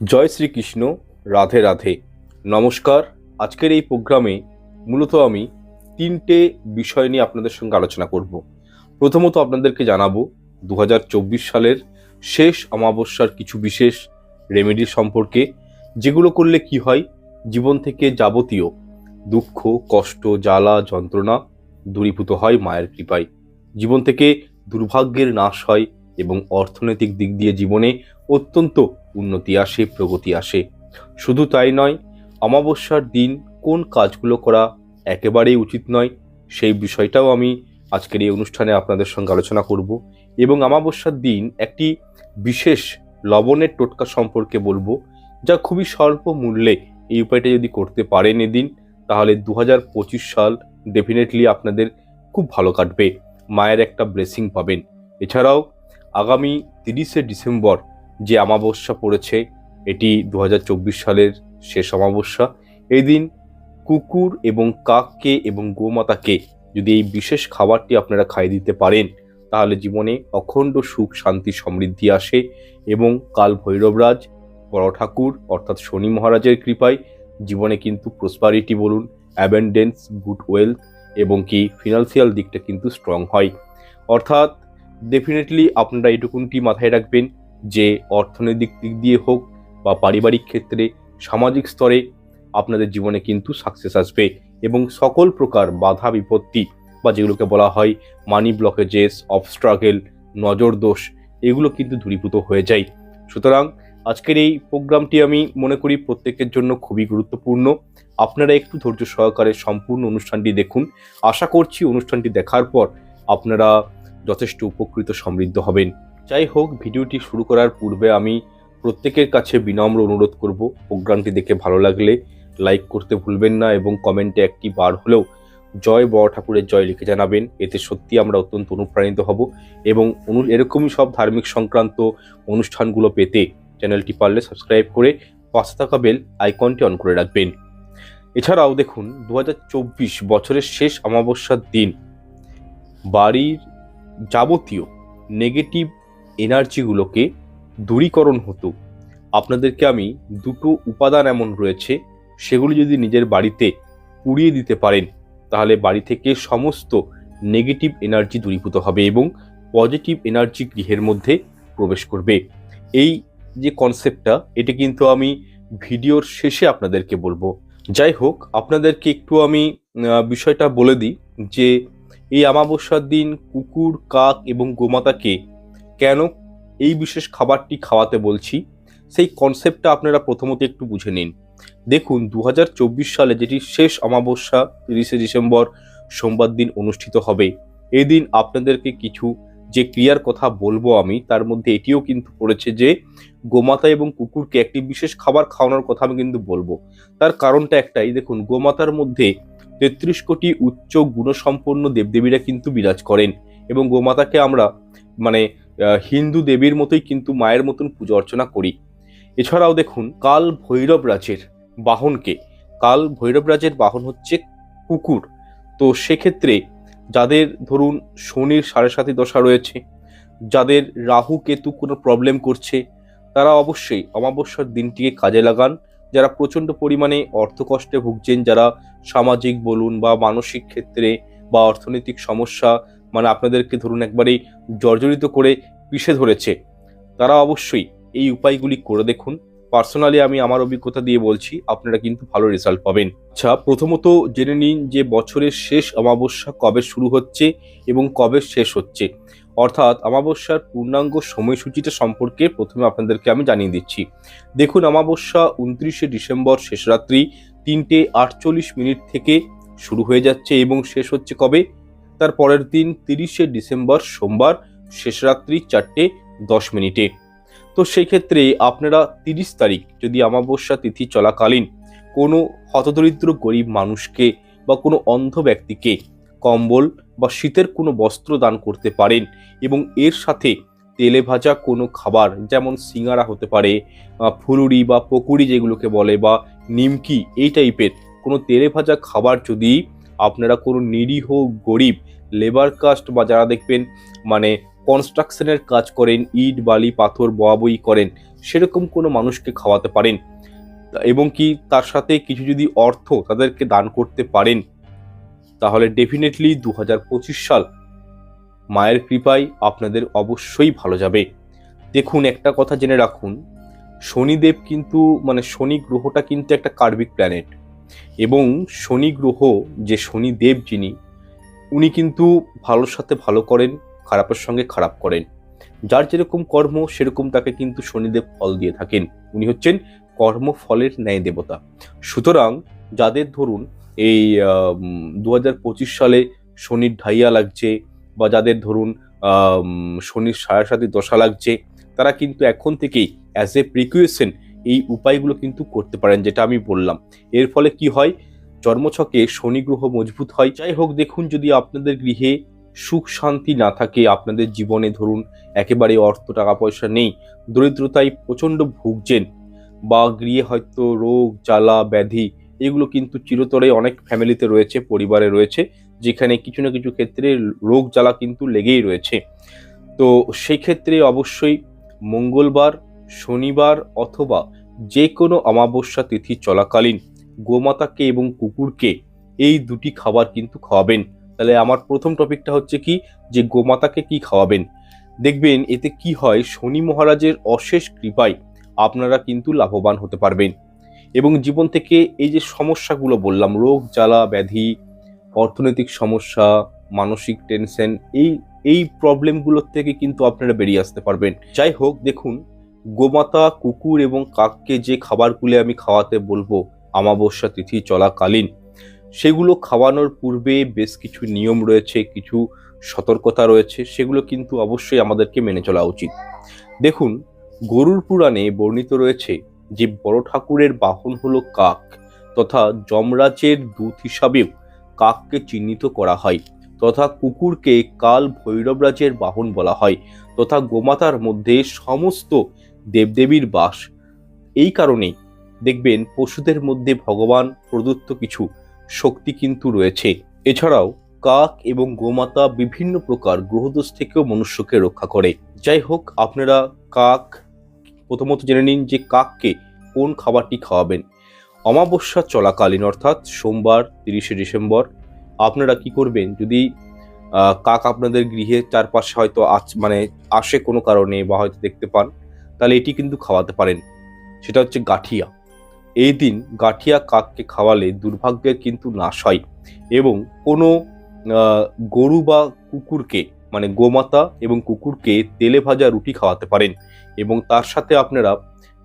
জয় শ্রীকৃষ্ণ, রাধে রাধে। নমস্কার, আজকের এই প্রোগ্রামে মূলত আমি তিনটে বিষয় নিয়ে আপনাদের সঙ্গে আলোচনা করব। প্রথমত আপনাদেরকে জানাব দু হাজার চব্বিশ সালের শেষ অমাবস্যার কিছু বিশেষ রেমেডি সম্পর্কে, যেগুলো করলে কি হয়? জীবন থেকে যাবতীয় দুঃখ, কষ্ট, জ্বালা, যন্ত্রণা দূরীভূত হয় মায়ের কৃপায়। জীবন থেকে দুর্ভাগ্যের নাশ হয় এবং অর্থনৈতিক দিক দিয়ে জীবনে অত্যন্ত উন্নতি আসে, প্রগতি আসে। শুধু তাই নয়, অমাবস্যার দিন কোন কাজগুলো করা একেবারেই উচিত নয়, সেই বিষয়টাও আমি আজকের এই অনুষ্ঠানে আপনাদের সঙ্গে আলোচনা করব এবং অমাবস্যার দিন একটি বিশেষ লবণের টোটকা সম্পর্কে বলব, যা খুবই স্বল্প মূল্যে এই উপায়টা যদি করতে পারেন এদিন, তাহলে দু হাজার পঁচিশ সাল ডেফিনেটলি আপনাদের খুব ভালো কাটবে, মায়ের একটা ব্লেসিং পাবেন। এছাড়াও আগামী তিরিশে ডিসেম্বর যে অমাবস্যা পড়েছে, এটি দু হাজার চব্বিশ সালের শেষ অমাবস্যা। এই দিন কুকুর এবং কাককে এবং গোমাতাকে যদি এই বিশেষ খাবারটি আপনারা খাইয়ে দিতে পারেন, তাহলে জীবনে অখণ্ড সুখ, শান্তি, সমৃদ্ধি আসে এবং কাল ভৈরবরাজ বড় ঠাকুর অর্থাৎ শনি মহারাজের কৃপায় জীবনে কিন্তু প্রসপারিটি বলুন অ্যাবেন্ডেন্স গুড ওয়েলথ এবং কি ফিনান্সিয়াল দিকটা কিন্তু স্ট্রং হয়। অর্থাৎ ডেফিনেটলি আপনারা এটুকুনটি মাথায় রাখবেন যে অর্থনৈতিক দিক দিয়ে হোক বা পারিবারিক ক্ষেত্রে, সামাজিক স্তরে আপনাদের জীবনে কিন্তু সাকসেস আসবে এবং সকল প্রকার বাধা বিপত্তি বা যেগুলোকে বলা হয় মানি ব্লকেজেস অবস্ট্রাগেল নজর দোষ, এগুলো কিন্তু দূরীভূত হয়ে যায়। সুতরাং আজকের এই প্রোগ্রামটি আমি মনে করি প্রত্যেকের জন্য খুবই গুরুত্বপূর্ণ। আপনারা একটু ধৈর্য সহকারে সম্পূর্ণ অনুষ্ঠানটি দেখুন। আশা করছি অনুষ্ঠানটি দেখার পর আপনারা যথেষ্ট উপকৃত সমৃদ্ধ হবেন। যাই হোক, ভিডিওটি শুরু করার পূর্বে আমি প্রত্যেকের কাছে বিনম্র অনুরোধ করব, প্রোগ্রামটি দেখে ভালো লাগলে লাইক করতে ভুলবেন না এবং কমেন্টে একটি বার হলেও জয় বড় ঠাকুরের জয় লিখে জানাবেন। এতে সত্যি আমরা অত্যন্ত অনুপ্রাণিত হব এবং অনু, এরকমই সব ধার্মিক সংক্রান্ত অনুষ্ঠানগুলো পেতে চ্যানেলটি পারলে সাবস্ক্রাইব করে পাশে থাকা বেল আইকনটি অন করে রাখবেন। এছাড়াও দেখুন, দু হাজার চব্বিশ বছরের শেষ অমাবস্যার দিন। বাড়ির যাবতীয় নেগেটিভ এনার্জিগুলোকে দূরীকরণ হতো। আপনাদেরকে আমি দুটো উপাদান এমন রয়েছে, সেগুলি যদি নিজের বাড়িতে পুড়িয়ে দিতে পারেন, তাহলে বাড়ি থেকে সমস্ত নেগেটিভ এনার্জি দূরীভূত হবে এবং পজিটিভ এনার্জি গৃহের মধ্যে প্রবেশ করবে। এই যে কনসেপ্টটা এটা কিন্তু আমি ভিডিওর শেষে আপনাদেরকে বলব। যাই হোক, আপনাদেরকে একটু আমি বিষয়টা বলে দিই যে এই অমাবস্যার দিন কুকুর, কাক এবং গোমাতাকে কেন এই বিশেষ খাবারটি খাওয়াতে বলছি? সেই কনসেপ্টটা আপনারা প্রথমত একটু বুঝে নিন। দেখুন দু হাজার চব্বিশ সালে যেটি শেষ অমাবস্যা, তিরিশে ডিসেম্বর সোমবার দিন অনুষ্ঠিত হবে। এই দিন আপনাদেরকে কিছু যে ক্রিয়ার কথা বলব আমি, তার মধ্যে এটিও কিন্তু পড়েছে যে, গোমাতা এবং কুকুরকে একটি বিশেষ খাবার খাওয়ানোর কথা আমি কিন্তু বলব। তার কারণটা একটাই, দেখুন, গোমাতার মধ্যে তেত্রিশ কোটি উচ্চ গুণসম্পন্ন দেবদেবীরা কিন্তু বিরাজ করেন এবং গোমাতাকে আমরা মানে হিন্দু দেবীর মতোই কিন্তু মায়ের মতন পুজো অর্চনা করি। এছাড়াও দেখুন, কাল ভৈরব রাজের বাহনকে, কাল ভৈরব রাজের বাহন হচ্ছে কুকুর। তো সেক্ষেত্রে যাদের ধরুন শনির সাড়ে সাথী দশা রয়েছে, যাদের রাহু কেতু কোনো প্রবলেম করছে, তারা অবশ্যই অমাবস্যার দিনটিকে কাজে লাগান। যারা প্রচণ্ড পরিমাণে অর্থকষ্টে ভুগছেন, যারা সামাজিক বলুন বা মানসিক ক্ষেত্রে বা অর্থনৈতিক সমস্যা মানে আপনাদেরকে ধরুন একবারেই জর্জরিত করে পিষে ধরেছে, তারা অবশ্যই এই উপায়গুলি করে দেখুন। পার্সোনালি আমি আমার অভিজ্ঞতা দিয়ে বলছি, আপনারা কিন্তু ভালো রেজাল্ট পাবেন। আচ্ছা প্রথমত জেনে নিন যে বছরের শেষ অমাবস্যা কবে শুরু হচ্ছে এবং কবে শেষ হচ্ছে। অর্থাৎ অমাবস্যার পূর্ণাঙ্গ সময়সূচিটা সম্পর্কে প্রথমে আপনাদেরকে আমি জানিয়ে দিচ্ছি। দেখুন, অমাবস্যা উনত্রিশে ডিসেম্বর শেষ রাত্রি তিনটে আটচল্লিশ মিনিট থেকে শুরু হয়ে যাচ্ছে এবং শেষ হচ্ছে কবে? তার পরের দিন তিরিশে ডিসেম্বর সোমবার, শেষ রাত্রি চারটে দশ মিনিটে। তো সেই ক্ষেত্রে আপনারা তিরিশ তারিখ যদি অমাবস্যা তিথি চলাকালীন কোনো হতদরিদ্র গরিব মানুষকে বা কোনো অন্ধ ব্যক্তিকে কম্বল বা শীতের কোনো বস্ত্র দান করতে পারেন এবং এর সাথে তেলে ভাজা কোনো খাবার, যেমন সিঙ্গারা হতে পারে ফুলুরি বা পকুড়ি যেগুলোকে বলে, বা নিমকি, এই টাইপের কোনো তেলে ভাজা খাবার যদি আপনারা কোনো নিরীহ গরিব লেবার কাস্ট বা যারা দেখবেন মানে কনস্ট্রাকশনের কাজ করেন, ইট, বালি, পাথর বয়াবই করেন, সেরকম কোনো মানুষকে খাওয়াতে পারেন। এবং কি তার সাথে কিছু যদি অর্থ তাদেরকে দান করতে পারেন, তাহলে ডেফিনেটলি দু হাজার পঁচিশ সাল মায়ের কৃপায় আপনাদের অবশ্যই ভালো যাবে। দেখুন, একটা কথা জেনে রাখুন, শনিদেব কিন্তু মানে শনি গ্রহটা কিন্তু একটা কার্বিক প্ল্যানেট এবং শনি গ্রহ, যে শনিদেব যিনি, উনি কিন্তু ভালোর সাথে ভালো করেন, খারাপের সঙ্গে খারাপ করেন। যার যেরকম কর্ম, সেরকম তাকে কিন্তু শনিদেব ফল দিয়ে থাকেন। উনি হচ্ছেন কর্মফলের ন্যায় দেবতা। সুতরাং যাদের ধরুন, এই দু হাজার পঁচিশ সালে শনির ঢাইয়া লাগছে বা যাদের ধরুন শনির সাথে দশা লাগছে, তারা কিন্তু এখন থেকেই অ্যাজ এ প্রিকুয়েশন এই উপায়গুলো কিন্তু করতে পারেন যেটা আমি বললাম। এর ফলে কি হয়? জন্মছকে শনি গ্রহ মজবুত হয়। যাই হোক, দেখুন যদি আপনাদের গৃহে সুখ শান্তি না থাকে, আপনাদের জীবনে ধরুন একেবারে অর্থ টাকা পয়সা নেই, দরিদ্রতায় প্রচণ্ড ভুগছেন বা গৃহে হয়তো রোগ, জ্বালা, ব্যাধি, এগুলো কিন্তু চিরতরে অনেক ফ্যামিলিতে রয়েছে, পরিবারে রয়েছে যেখানে কিছু না কিছু ক্ষেত্রে রোগ জ্বালা কিন্তু লেগেই রয়েছে। তো সেই ক্ষেত্রে অবশ্যই মঙ্গলবার, শনিবার অথবা যে কোনো অমাবস্যা তিথি চলাকালীন গোমাতাকে এবং কুকুরকে এই দুটি খাবার কিন্তু খাওয়াবেন। তাহলে আমার প্রথম টপিকটা হচ্ছে কি? যে গোমাতাকে কি খাওয়াবেন? দেখবেন এতে কি হয়, শনি মহারাজের অশেষ কৃপায় আপনারা কিন্তু লাভবান হতে পারবেন। এবং জীবন থেকে এই যে সমস্যাগুলো বললাম, রোগ, জ্বালা, ব্যাধি অর্থনৈতিক সমস্যা, মানসিক টেনশন এই এই প্রবলেমগুলোর থেকে কিন্তু আপনারা বেরিয়ে আসতে পারবেন। যাই হোক, দেখুন, গোমাতা, কুকুর এবং কাককে যে খাবারগুলো আমি খাওয়াতে বলব, অমাবস্যা তিথি চলাকালীন, সেগুলো খাওয়ানোর পূর্বে বেশ কিছু নিয়ম রয়েছে, কিছু সতর্কতা রয়েছে, সেগুলো কিন্তু অবশ্যই আমাদেরকে মেনে চলা উচিত। দেখুন, গরুর পুরাণে বর্ণিত রয়েছে যে বড় ঠাকুরের বাহন হলো কাক, তথা যমরাজের দূত হিসাবেও কাককে চিহ্নিত করা হয়, তথা কুকুরকে কাল ভৈরবরাজের বাহন বলা হয়, তথা গোমাতার মধ্যে সমস্ত দেবদেবীর বাস। এই কারণেই দেখবেন পশুদের মধ্যে ভগবান প্রদত্ত কিছু শক্তি কিন্তু রয়েছে। এছাড়াও কাক এবং গোমাতা বিভিন্ন প্রকার গ্রহদোষ থেকেও মনুষ্যকে রক্ষা করে। যাই হোক, আপনারা কাক, প্রথমত জেনে নিন যে কাককে কোন খাবারটি খাওয়াবেন। অমাবস্যা চলাকালীন, অর্থাৎ সোমবার তিরিশে ডিসেম্বর, আপনারা কি করবেন? যদি কাক আপনাদের গৃহে চারপাশে হয়তো মানে আসে কোনো কারণে বা হয়তো দেখতে পান, তাহলে এটি কিন্তু খাওয়াতে পারেন। সেটা হচ্ছে গাঠিয়া। এই দিন গাঠিয়া কাককে খাওয়ালে দুর্ভাগ্যের কিন্তু নাশ হয় এবং কোনো গরু বা কুকুরকে মানে গোমাতা এবং কুকুরকে তেলে ভাজা রুটি খাওয়াতে পারেন এবং তার সাথে আপনারা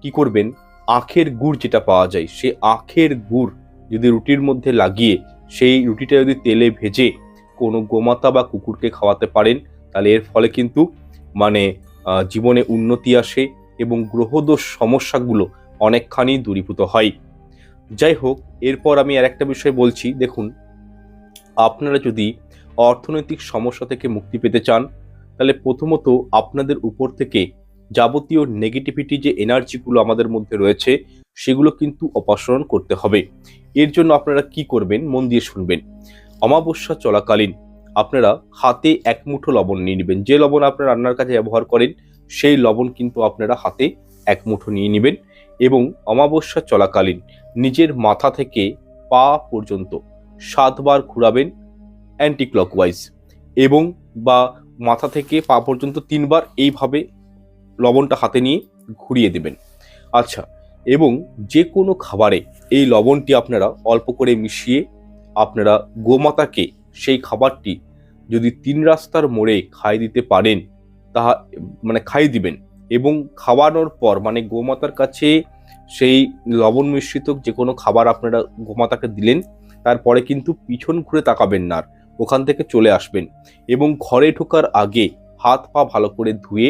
কি করবেন? আখের গুড় যেটা পাওয়া যায় সে আখের গুড় যদি রুটির মধ্যে লাগিয়ে, সেই রুটিটা যদি তেলে ভেজে কোনো গোমাতা বা কুকুরকে খাওয়াতে পারেন, তাহলে এর ফলে কিন্তু মানে জীবনে উন্নতি আসে এবং গ্রহদোষ সমস্যাগুলো অনেকখানি দূরীভূত হয়। যাই হোক, এরপর আমি আর একটা বিষয় বলছি, দেখুন, আপনারা যদি অর্থনৈতিক সমস্যা থেকে মুক্তি পেতে চান, তাহলে প্রথমত আপনাদের উপর থেকে যাবতীয় নেগেটিভিটি যে এনার্জিগুলো আমাদের মধ্যে রয়েছে, সেগুলো কিন্তু অপসারণ করতে হবে। এর জন্য আপনারা কি করবেন? মন দিয়ে শুনবেন। অমাবস্যা চলাকালীন আপনারা হাতে এক মুঠো লবণ নিয়ে নেবেন। যে লবণ আপনারা রান্নার কাজে ব্যবহার করেন, সেই লবণ কিন্তু আপনারা হাতে এক মুঠো নিয়ে নেবেন এবং অমাবস্যা চলাকালীন নিজের মাথা থেকে পা পর্যন্ত সাতবার ঘুরাবেন অ্যান্টি ক্লকওয়াইজ এবং বা মাথা থেকে পা পর্যন্ত তিনবার এইভাবে লবণটা হাতে নিয়ে ঘুরিয়ে দেবেন। আচ্ছা এবং যে কোনো খাবারে এই লবণটি আপনারা অল্প করে মিশিয়ে আপনারা গোমাতাকে সেই খাবারটি যদি তিন রাস্তার মোড়ে খাই দিতে পারেন, তাহা মানে খাই দিবেন এবং খাওয়ানোর পর মানে গোমাতার কাছে সেই লবণ মিশ্রিত যে কোনো খাবার আপনারা গোমাতাকে দিলেন, তারপরে কিন্তু পিছন ঘুরে তাকাবেন না ওখান থেকে চলে আসবেন এবং ঘরে ঢোকার আগে হাত পা ভালো করে ধুয়ে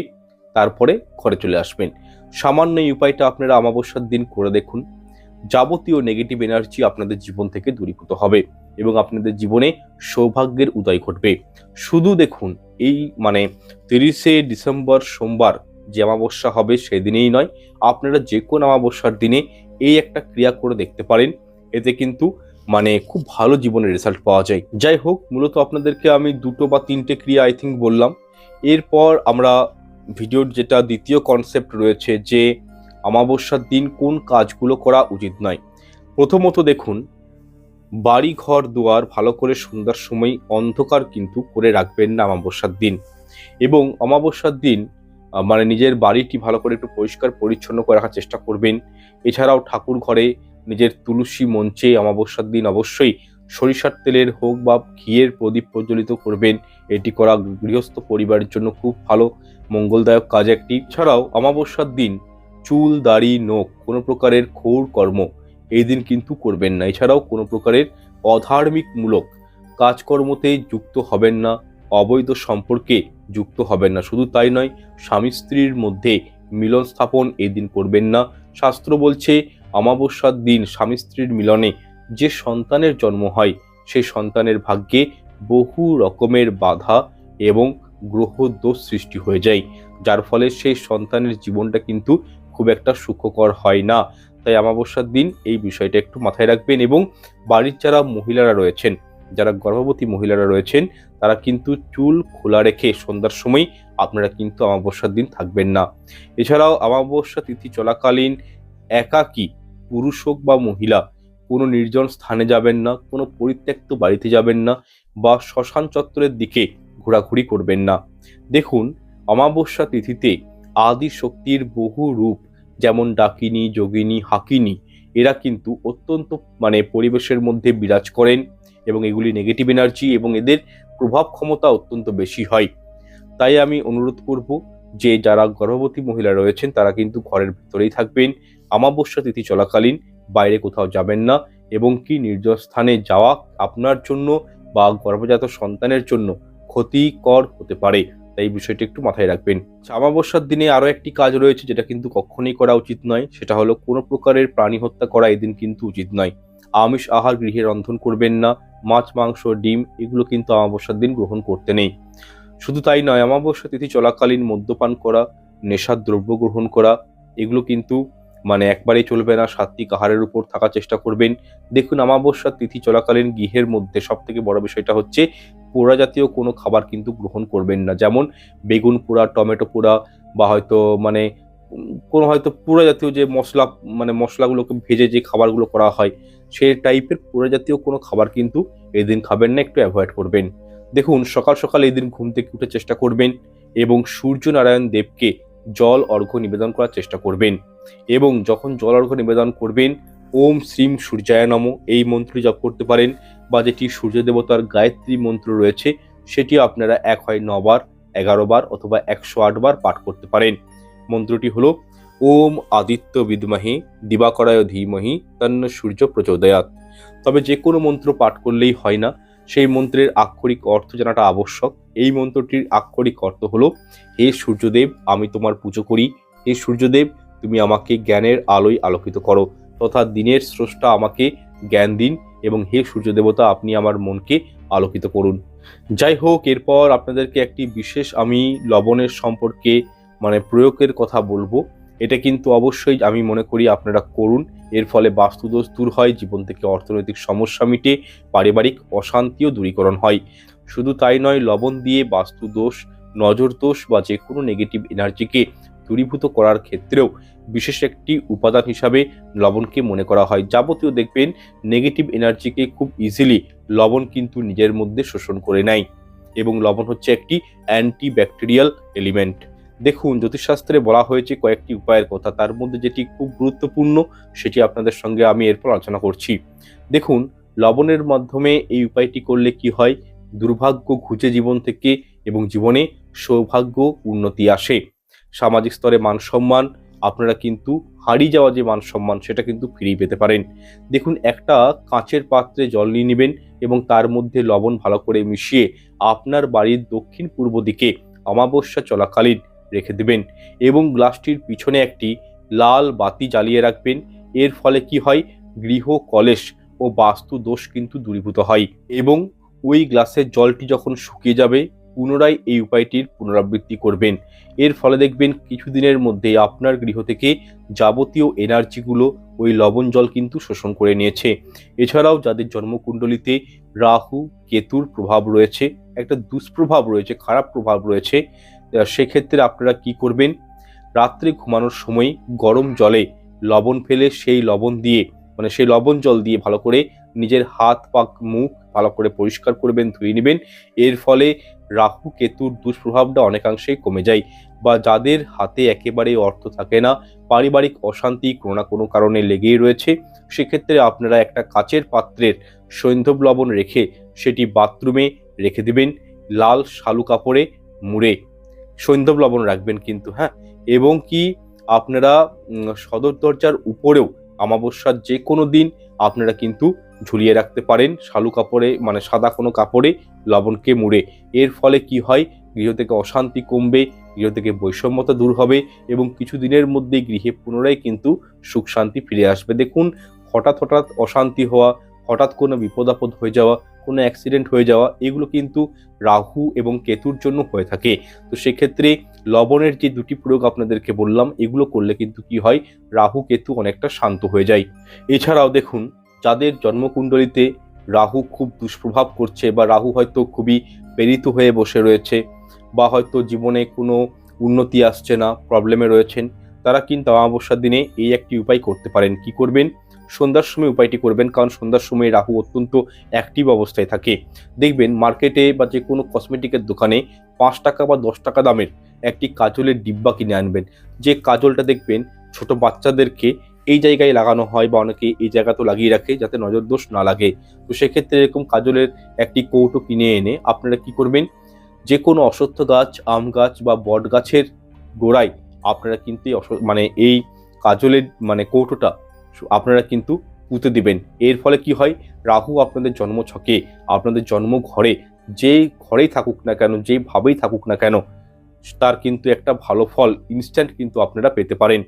তারপরে ঘরে চলে আসবেন। সামান্য এই উপায়টা আপনারা অমাবস্যার দিন করে দেখুন। যাবতীয় নেগেটিভ এনার্জি আপনাদের জীবন থেকে দূরীভূত হবে এবং আপনাদের জীবনে সৌভাগ্যের উদয় ঘটবে। শুধু দেখুন, এই মানে তিরিশে ডিসেম্বর সোমবার যে অমাবস্যা হবে সেদিনেই নয়, আপনারা যে কোনো অমাবস্যার দিনে এই একটা ক্রিয়া করে দেখতে পারেন। এতে কিন্তু মানে খুব ভালো জীবনের রেজাল্ট পাওয়া যায়। যাই হোক, মূলত আপনাদেরকে আমি দুটো বা তিনটে ক্রিয়া আই থিঙ্ক বললাম। এরপর আমরা ভিডিওর যেটা দ্বিতীয় কনসেপ্ট রয়েছে যে অমাবস্যার দিন কোন কাজগুলো করা উচিত নয়। প্রথমত দেখুন বাড়ি ঘর দুয়ার ভালো করে সন্ধ্যার সময় অন্ধকার কিন্তু করে রাখবেন না অমাবস্যার দিন। এবং অমাবস্যার দিন মানে নিজের বাড়িটি ভালো করে একটু পরিষ্কার পরিচ্ছন্ন করে রাখার চেষ্টা করবেন। এছাড়াও ঠাকুর ঘরে নিজের তুলসী মঞ্চে অমাবস্যার দিন অবশ্যই সরিষার তেলের হোক বা ঘিয়ের প্রদীপ প্রজ্বলিত করবেন। এটি করা গৃহস্থ পরিবারের জন্য খুব ভালো, মঙ্গলদায়ক কাজ একটি। এছাড়াও অমাবস্যার দিন চুল, দাড়ি, নখ কোনো প্রকারের খোর কর্ম এই দিন কিন্তু করবেন না। এছাড়াও কোনো প্রকারের অধার্মিকমূলক কাজকর্মতে যুক্ত হবেন না, অবৈধ সম্পর্কে যুক্ত হবেন না। শুধু তাই নয়, স্বামী স্ত্রীর মধ্যে মিলন স্থাপন এই দিন করবেন না। শাস্ত্র বলছে, অমাবস্যার দিন স্বামী স্ত্রীর মিলনে যে সন্তানের জন্ম হয়, সেই সন্তানের ভাগ্যে বহু রকমের বাধা এবং গ্রহ দোষ সৃষ্টি হয়ে যায়। যার ফলে সেই সন্তানের জীবনটা কিন্তু খুব একটা সুখকর হয় না। তাই অমাবস্যার দিন এই বিষয়টা একটু মাথায় রাখবেন এবং বাড়ির যারা মহিলারা রয়েছেন, যারা গর্ভবতী মহিলারা রয়েছেন, তারা কিন্তু চুল খোলা রেখে সন্ধ্যার সময় আপনারা কিন্তু অমাবস্যার দিন থাকবেন না। এছাড়াও অমাবস্যা তিথি চলাকালীন একাকী পুরুষ হোক বা মহিলা কোনো নির্জন স্থানে যাবেন না, কোনো পরিত্যক্ত বাড়িতে যাবেন না বা শ্মশান চত্বরের দিকে ঘোরাঘুরি করবেন না। দেখুন, অমাবস্যা তিথিতে আদি শক্তির বহু রূপ যেমন ডাকিনী, যোগিনী, হাকিনী, এরা কিন্তু অত্যন্ত মানে পরিবেশের মধ্যে বিরাজ করেন এবং এগুলি নেগেটিভ এনার্জি এবং এদের প্রভাব ক্ষমতা অত্যন্ত বেশি হয়। তাই আমি অনুরোধ করব যে যারা গর্ভবতী মহিলা রয়েছেন তারা কিন্তু ঘরের ভিতরেই থাকবেন। অমাবস্যা তিথি চলাকালীন বাইরে কোথাও যাবেন না এবং কি নির্জন স্থানে যাওয়া আপনার জন্য বা গর্ভজাত সন্তানের জন্য ক্ষতিকর হতে পারে। তাই বিষয়টি একটু মাথায় রাখবেন। অমাবস্যার দিনে আরও একটি কাজ রয়েছে যেটা কিন্তু কখনোই করা উচিত নয়। সেটা হলো কোনো প্রকারের প্রাণী হত্যা করা এদিন কিন্তু উচিত নয়। আমিষ আহার, গৃহে রন্ধন করবেন না। মাছ, মাংস, ডিম এগুলো কিন্তু অমাবস্যার দিন গ্রহণ করতে নেই। শুধু তাই নয়, অমাবস্যা তিথি চলাকালীন মদ্যপান করা, নেশার দ্রব্য গ্রহণ করা, এগুলো কিন্তু মানে একবারেই চলবে না, সাত্বিক আহারের উপর থাকার চেষ্টা করবেন। দেখুন অমাবস্যার তিথি চলাকালীন গৃহের মধ্যে সব থেকে বড় বিষয়টা হচ্ছে, পোড়া জাতীয় কোনো খাবার কিন্তু গ্রহণ করবেন না। যেমন বেগুন পোড়া, টমেটো পোড়া বা হয়তো মানে কোনো হয়তো পোড়া জাতীয় যে মশলা মানে মশলাগুলোকে ভেজে যে খাবারগুলো করা হয় সেই টাইপের পোড়া জাতীয় কোনো খাবার কিন্তু এই দিন খাবেন না, একটু অ্যাভয়েড করবেন। দেখুন, সকাল সকাল এই দিন ঘুম থেকে উঠে চেষ্টা করবেন এবং সূর্য নারায়ণ দেবকে জল, অর্ঘ্য নিবেদন করার চেষ্টা করবেন। এবং যখন জল অর্ঘ্য নিবেদন করবেন, ওম শ্রীম সূর্যায় নম, এই মন্ত্রটি জপ করতে পারেন বা যেটি সূর্য দেবতার গায়ত্রী মন্ত্র রয়েছে সেটি আপনারা এক হয় নবার, এগারো বার অথবা একশো আট বার পাঠ করতে পারেন। মন্ত্রটি হলো, ওম আদিত্য বিদমাহি দিবাকরায় ধীমহি তন্ন সূর্য প্রচোদয়াত তবে যে কোনো মন্ত্র পাঠ করলেই হয় না। সেই মন্ত্রের আক্ষরিক অর্থ জানাটা আবশ্যক। এই মন্ত্রটির আক্ষরিক অর্থ হলো, হে সূর্যদেব, আমি তোমার পুজো করি। হে সূর্যদেব তুমি আমাকে জ্ঞানের আলোয় আলোকিত করো, তথা দিনের স্রষ্টা আমাকে জ্ঞান দিন এবং হে সূর্য দেবতা আপনি আমার মনকে আলোকিত করুন। যাই হোক, এরপর আপনাদেরকে একটি বিশেষ আমি লবণের সম্পর্কে মানে প্রয়োগের কথা বলব। এটা কিন্তু অবশ্যই আমি মনে করি আপনারা করুন। এর ফলে বাস্তুদোষ দূর হয়, জীবন থেকে অর্থনৈতিক সমস্যা মিটে, পারিবারিক অশান্তিও দূরীকরণ হয়। শুধু তাই নয়, লবণ দিয়ে বাস্তুদোষ নজর দোষ বা যে কোনো নেগেটিভ এনার্জিকে দূরীভূত করার ক্ষেত্রেও বিশেষ একটি উপাদান হিসাবে লবণকে মনে করা হয়। যাবতীয় দেখবেন নেগেটিভ এনার্জিকে খুব ইজিলি লবণ কিন্তু নিজের মধ্যে শোষণ করে নেয় এবং লবণ হচ্ছে একটি অ্যান্টি ব্যাকটেরিয়াল এলিমেন্ট দেখুন, জ্যোতিষশাস্ত্রে বলা হয়েছে কয়েকটি উপায়ের কথা, তার মধ্যে যেটি খুব গুরুত্বপূর্ণ সেটি আপনাদের সঙ্গে আমি এরপর আলোচনা করছি। দেখুন, লবণের মাধ্যমে এই উপায়টি করলে কি হয়? দুর্ভাগ্য ঘুচে জীবন থেকে এবং জীবনে সৌভাগ্য উন্নতি আসে। সামাজিক স্তরে মান সম্মান আপনারা কিন্তু হারিয়ে যাওয়া যে মান সম্মান সেটা কিন্তু ফিরিয়ে পেতে পারেন। দেখুন, একটা কাঁচের পাত্রে জল নিয়ে নেবেন এবং তার মধ্যে লবণ ভালো করে মিশিয়ে আপনার বাড়ির দক্ষিণ পূর্ব দিকে অমাবস্যা চলাকালীন রেখে দেবেন এবং গ্লাসটির পিছনে একটি লাল বাতি জ্বালিয়ে রাখবেন। এর ফলে কি হয়? গৃহ কলেশ ও বাস্তু দোষ কিন্তু দূরীভূত হয় এবং ওই গ্লাসের জলটি যখন শুকিয়ে যাবে পুনরায় এই উপায়টির পুনরাবৃত্তি করবেন। এর ফলে দেখবেন কিছুদিনের মধ্যে আপনার গৃহ থেকে যাবতীয় এনার্জিগুলো ওই লবণ জল কিন্তু শোষণ করে নিয়েছে। এছাড়াও যাদের জন্মকুণ্ডলিতে রাহু, কেতুর প্রভাব রয়েছে, একটা দুষ্প্রভাব রয়েছে, খারাপ প্রভাব রয়েছে সেক্ষেত্রে আপনারা কি করবেন? রাত্রে ঘুমানোর সময় গরম জলে লবণ ফেলে সেই লবণ দিয়ে মানে সেই লবণ জল দিয়ে ভালো করে নিজের হাত, পাক, মুখ ভালো করে পরিষ্কার করবেন, ধুয়ে নেবেন। এর ফলে রাহু কেতুর দুষ্প্রভাবটা অনেকাংশেই কমে যায় বা যাদের হাতে একেবারে অর্থ থাকে না, পারিবারিক অশান্তি কোনো না কোনো কারণে লেগেই রয়েছে, সেক্ষেত্রে আপনারা একটা কাচের পাত্রের সৈন্ধব লবণ রেখে সেটি বাথরুমে রেখে দিবেন, লাল শালু কাপড়ে মুড়ে সৈন্ধব লবণ রাখবেন কিন্তু হ্যাঁ? এবং কি আপনারা সদর দরজার উপরেও অমাবস্যার যে কোনো দিন আপনারা কিন্তু ঝুলিয়ে রাখতে পারেন। শালু কাপড়ে মানে সাদা কোনো কাপড়ে লবণকে মুড়ে। এর ফলে কি হয়? গৃহ থেকে অশান্তি কমবে, গৃহ থেকে বৈষম্যতা দূর হবে এবং কিছু দিনের মধ্যেই গৃহে পুনরায় কিন্তু সুখ শান্তি ফিরে আসবে। দেখুন, হঠাৎ হঠাৎ অশান্তি হওয়া, হঠাৎ কোনো বিপদ আপদ হয়ে যাওয়া, কোনো অ্যাক্সিডেন্ট হয়ে যাওয়া, এগুলো কিন্তু রাহু এবং কেতুর জন্য হয়ে থাকে। তো সেক্ষেত্রে লবণের যে দুটি প্রয়োগ আপনাদেরকে বললাম, এগুলো করলে কিন্তু কি হয়? রাহু, কেতু অনেকটা শান্ত হয়ে যায়। এছাড়াও দেখুন যাদের জন্মকুণ্ডলিতে রাহু খুব দুষ্প্রভাব করছে বা রাহু হয়তো খুবই প্রেরিত হয়ে বসে রয়েছে বা হয়তো জীবনে কোনো উন্নতি আসছে না প্রবলেমে রয়েছেন, তারা কিন্তু অমাবস্যার দিনে এই একটি উপায় করতে পারেন। কি করবেন? সন্ধ্যার সময় উপায়টি করবেন, কারণ সন্ধ্যার সময় রাহু অত্যন্ত অ্যাক্টিভ অবস্থায় থাকে। দেখবেন মার্কেটে বা যে কোনো কসমেটিকের দোকানে পাঁচ টাকা বা দশ টাকা দামের একটি কাজলের ডিব্বা কিনে আনবেন। যে কাজলটা দেখবেন ছোট বাচ্চাদেরকে এই জায়গায় লাগানো হয় বা অনেকে এই জায়গাতেও লাগিয়ে রাখে যাতে নজর দোষ না লাগে। তো সেক্ষেত্রে এরকম কাজলের একটি কৌটো কিনে এনে আপনারা কি করবেন? যে কোনো অশ্বত্থ গাছ, আম গাছ বা বট গাছের গোড়ায় আপনারা কিন্তু মানে এই কাজলের মানে কৌটোটা আপনারা কিন্তু পুঁতে দিবেন। এর ফলে কি হয়? রাহু আপনাদের জন্ম ছকে, আপনাদের জন্ম ঘরে, যে ঘরেই থাকুক না কেন যেইভাবেই থাকুক না কেন, তার কিন্তু একটা ভালো ফল ইনস্ট্যান্ট কিন্তু আপনারা পেতে পারেন।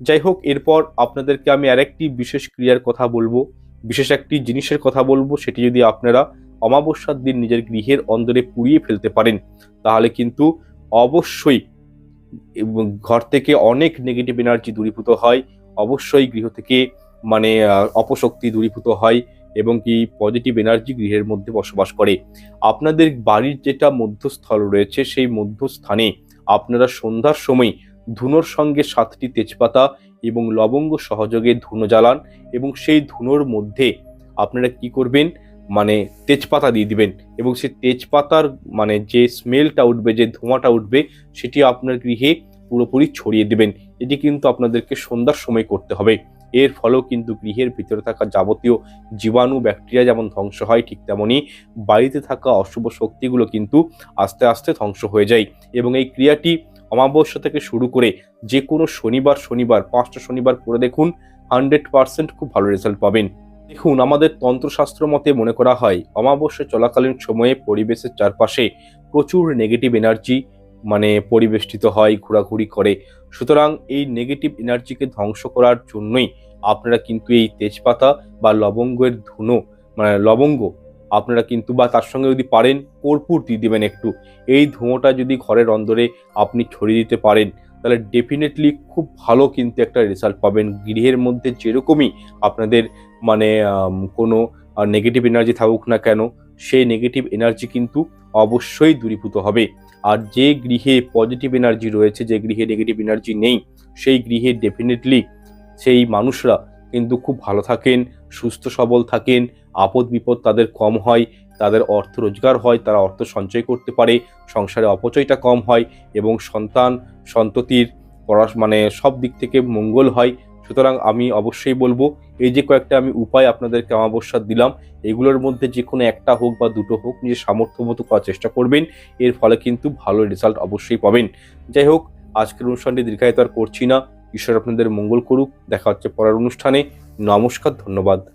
যাই হোক এরপর আপনাদেরকে আমি আরেকটি বিশেষ ক্রিয়ার কথা বলব। বিশেষ একটি জিনিসের কথা বলব, সেটি যদি আপনারা অমাবস্যার দিন নিজের গৃহের অন্দরে পুড়িয়ে ফেলতে পারেন, তাহলে কিন্তু অবশ্যই ঘর থেকে অনেক নেগেটিভ এনার্জি দূরীভূত হয়, অবশ্যই গৃহ থেকে মানে অপশক্তি দূরীভূত হয় এবং কি পজিটিভ এনার্জি গৃহের মধ্যে বসবাস করে। আপনাদের বাড়ির যেটা মধ্যস্থল রয়েছে, সেই মধ্যস্থানে আপনারা সন্ধ্যার সময় ধুনোর সঙ্গে সাতটি তেজপাতা এবং লবঙ্গ সহযোগে ধুনো জ্বালান এবং সেই ধুনোর মধ্যে আপনারা কি করবেন? মানে তেজপাতা দিয়ে দিবেন এবং সেই তেজপাতার মানে যে স্মেলটা উঠবে, যে ধোঁয়াটা উঠবে, সেটি আপনার গৃহে পুরোপুরি ছড়িয়ে দিবেন। এটি কিন্তু আপনাদেরকে সন্ধ্যার সময় করতে হবে। এর ফলেও কিন্তু গৃহের ভিতরে থাকা যাবতীয় জীবাণু, ব্যাকটেরিয়া যেমন ধ্বংস হয় ঠিক তেমনই বাড়িতে থাকা অশুভ শক্তিগুলো কিন্তু আস্তে আস্তে ধ্বংস হয়ে যায় এবং এই ক্রিয়াটি অমাবস্যা থেকে শুরু করে যে কোনো শনিবার শনিবার, পাঁচটা শনিবার করে দেখুন, হান্ড্রেড পার্সেন্ট খুব ভালো রেজাল্ট পাবেন। দেখুন, আমাদের তন্ত্রশাস্ত্র মতে মনে করা হয়, অমাবস্যা চলাকালীন সময়ে পরিবেশের চারপাশে প্রচুর নেগেটিভ এনার্জি মানে পরিবেষ্টিত হয়, ঘোরাঘুরি করে। সুতরাং এই নেগেটিভ এনার্জিকে ধ্বংস করার জন্যই আপনারা কিন্তু এই তেজপাতা বা লবঙ্গের ধুনো মানে লবঙ্গ আপনারা কিন্তু বা তার সঙ্গে যদি পারেন কর্পূর দিয়ে দেবেন একটু। এই ধোঁয়াটা যদি ঘরের অন্দরে আপনি ছড়িয়ে দিতে পারেন, তাহলে ডেফিনেটলি খুব ভালো কিন্তু একটা রেজাল্ট পাবেন। গৃহের মধ্যে যেরকমই আপনাদের মানে কোনো নেগেটিভ এনার্জি থাকুক না কেন, সেই নেগেটিভ এনার্জি কিন্তু অবশ্যই দূরীভূত হবে। আর যে গৃহে পজিটিভ এনার্জি রয়েছে, যে গৃহে নেগেটিভ এনার্জি নেই, সেই গৃহে ডেফিনেটলি সেই মানুষরা কিন্তু খুব ভালো থাকেন, সুস্থ, সবল থাকেন, আপদ, বিপদ তাদের কম হয়, তাদের অর্থ রোজগার হয়, তারা অর্থ সঞ্চয় করতে পারে, সংসারে অপচয়টা কম হয় এবং সন্তান, সন্ততির পড়াশ মানে সব দিক থেকে মঙ্গল হয়। সুতরাং আমি অবশ্যই বলব, এই যে কয়েকটা আমি উপায় আপনাদেরকে অমাবস্যা দিলাম, এগুলোর মধ্যে যে কোনো একটা হোক বা দুটো হোক নিজের সামর্থ্য মতো করার চেষ্টা করবেন, এর ফলে কিন্তু ভালো রেজাল্ট অবশ্যই পাবেন। যাই হোক, আজকের অনুষ্ঠানটি দীর্ঘায়িত আর করছি না। ঈশ্বর আপনাদের মঙ্গল করুক। দেখা হচ্ছে পরের অনুষ্ঠানে। নমস্কার ধন্যবাদ।